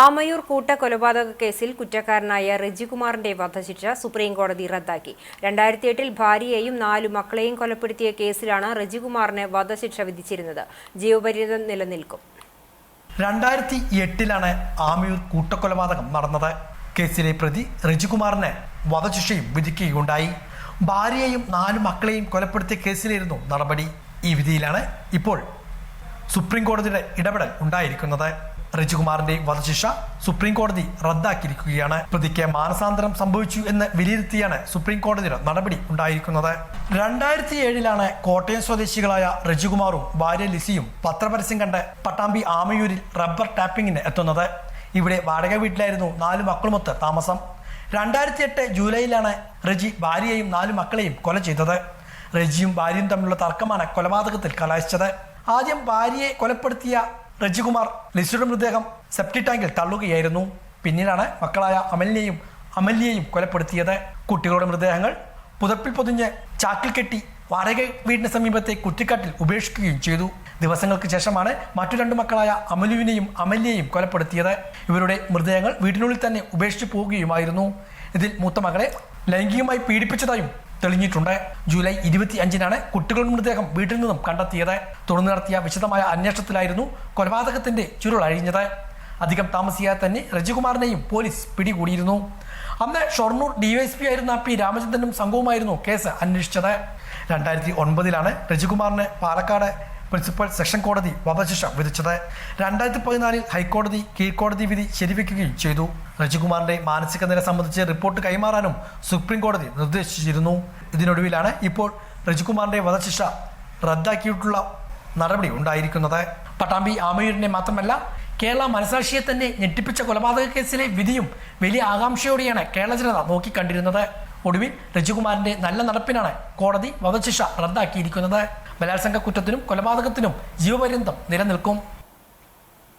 ആമയൂർ കൂട്ടക്കൊലപാതക കേസിൽ കുറ്റക്കാരനായ റെജികുമാറിന്റെ വധശിക്ഷ സുപ്രീംകോടതി റദ്ദാക്കി. രണ്ടായിരത്തി എട്ടിൽ ഭാര്യയെയും നാലു മക്കളെയും കൊലപ്പെടുത്തിയ കേസിലാണ് റെജികുമാറിന് വധശിക്ഷ വിധിച്ചിരുന്നത്. ജീവപര്യന്തം നിലനിൽക്കും. രണ്ടായിരത്തി എട്ടിലാണ് ആമയൂർ കൂട്ടക്കൊലപാതകം നടന്നത്. കേസിലെ പ്രതി റെജികുമാറിന് വധശിക്ഷയും വിധിക്കുകയുണ്ടായി. ഭാര്യയെയും നാലു മക്കളെയും കൊലപ്പെടുത്തിയ കേസിലായിരുന്നു നടപടി. ഈ വിധിയിലാണ് ഇപ്പോൾ സുപ്രീം കോടതിയുടെ ഇടപെടൽ ഉണ്ടായിരിക്കുന്നത്. റജികുമാറിന്റെ വധശിക്ഷ സുപ്രീം കോടതി റദ്ദാക്കിയിരിക്കുകയാണ്. പ്രതിക്ക് മാനസാന്തരം സംഭവിച്ചു എന്ന് വിലയിരുത്തിയാണ് സുപ്രീം കോടതിയുടെ നടപടി ഉണ്ടായിരിക്കുന്നത്. രണ്ടായിരത്തി ഏഴിലാണ് കോട്ടയം സ്വദേശികളായ റിജുകുമാറും ഭാര്യ ലിസിയും പത്രപരസ്യം കണ്ട് പട്ടാമ്പി ആമയൂരിൽ റബ്ബർ ടാപ്പിങ്ങിന് എത്തുന്നത്. ഇവിടെ വാടക വീട്ടിലായിരുന്നു നാല് മക്കളുമൊത്ത് താമസം. രണ്ടായിരത്തി എട്ട് ജൂലൈയിലാണ് റജി ഭാര്യയെയും നാല് മക്കളെയും കൊല ചെയ്തത്. റജിയും ഭാര്യയും തമ്മിലുള്ള തർക്കമാണ് കൊലപാതകത്തിൽ കലാശിച്ചത്. ആദ്യം ഭാര്യയെ കൊലപ്പെടുത്തിയ റജികുമാർ ലിസിയുടെ മൃതദേഹം സെപ്റ്റി ടാങ്കിൽ തള്ളുകയായിരുന്നു. പിന്നീടാണ് മക്കളായ അമലിനെയും അമല്യയും കൊലപ്പെടുത്തിയത്. കുട്ടികളുടെ മൃതദേഹങ്ങൾ പുതപ്പിൽ പൊതിഞ്ഞ് ചാക്കിൽ കെട്ടി വാടക വീടിന് സമീപത്തെ കുറ്റിക്കാട്ടിൽ ഉപേക്ഷിക്കുകയും ചെയ്തു. ദിവസങ്ങൾക്ക് ശേഷമാണ് മറ്റു രണ്ട് മക്കളായ അമലുവിനെയും അമല്യയെയും കൊലപ്പെടുത്തിയത്. ഇവരുടെ മൃതദേഹങ്ങൾ വീടിനുള്ളിൽ തന്നെ ഉപേക്ഷിച്ചു പോവുകയുമായിരുന്നു. ഇതിൽ മൂത്ത മകളെ ലൈംഗികമായി പീഡിപ്പിച്ചതായും തെളിഞ്ഞിട്ടുണ്ട്. ജൂലൈ ഇരുപത്തി അഞ്ചിനാണ് കുട്ടികളുടെ മൃതദേഹം വീട്ടിൽ നിന്നും കണ്ടെത്തിയത്. തുടർന്ന് നടത്തിയ വിശദമായ അന്വേഷണത്തിലായിരുന്നു കൊലപാതകത്തിന്റെ ചുരുൾ അഴിഞ്ഞത്. അധികം താമസിയാതെ തന്നെ രജികുമാറിനെയും പോലീസ് പിടികൂടിയിരുന്നു. അന്ന് ഷൊർണൂർ ഡിവൈഎസ്പി ആയിരുന്ന പി രാമചന്ദ്രനും സംഘവുമായിരുന്നു കേസ് അന്വേഷിച്ചത്. രണ്ടായിരത്തി ഒൻപതിലാണ് രജികുമാറിന് പാലക്കാട് പ്രിൻസിപ്പൽ സെഷൻ കോടതി വധശിക്ഷ വിധിച്ചത്. രണ്ടായിരത്തി പതിനാലിൽ ഹൈക്കോടതി കീഴ്ക്കോടതി വിധി ശരിവെക്കുകയും ചെയ്തു. രജികുമാറിന്റെ മാനസിക നില സംബന്ധിച്ച് റിപ്പോർട്ട് കൈമാറാനും സുപ്രീം കോടതി നിർദ്ദേശിച്ചിരുന്നു. ഇതിനൊടുവിലാണ് ഇപ്പോൾ രജികുമാറിന്റെ വധശിക്ഷ റദ്ദാക്കിയിട്ടുള്ള നടപടി ഉണ്ടായിരിക്കുന്നത്. പട്ടാമ്പി ആമയൂരിനെ മാത്രമല്ല കേരള മനസാക്ഷിയെ തന്നെ ഞെട്ടിപ്പിച്ച കൊലപാതക കേസിലെ വിധിയും വലിയ ആകാംക്ഷയോടെയാണ് കേരള ജനത നോക്കിക്കണ്ടിരുന്നത്. ഒടുവിൽ രജികുമാറിന്റെ നല്ല നടപ്പിനാണ് കോടതി വധശിക്ഷ റദ്ദാക്കിയിരിക്കുന്നത്. ബലാത്സംഗ കുറ്റത്തിനും കൊലപാതകത്തിനും ജീവപര്യന്തം നിലനിൽക്കും.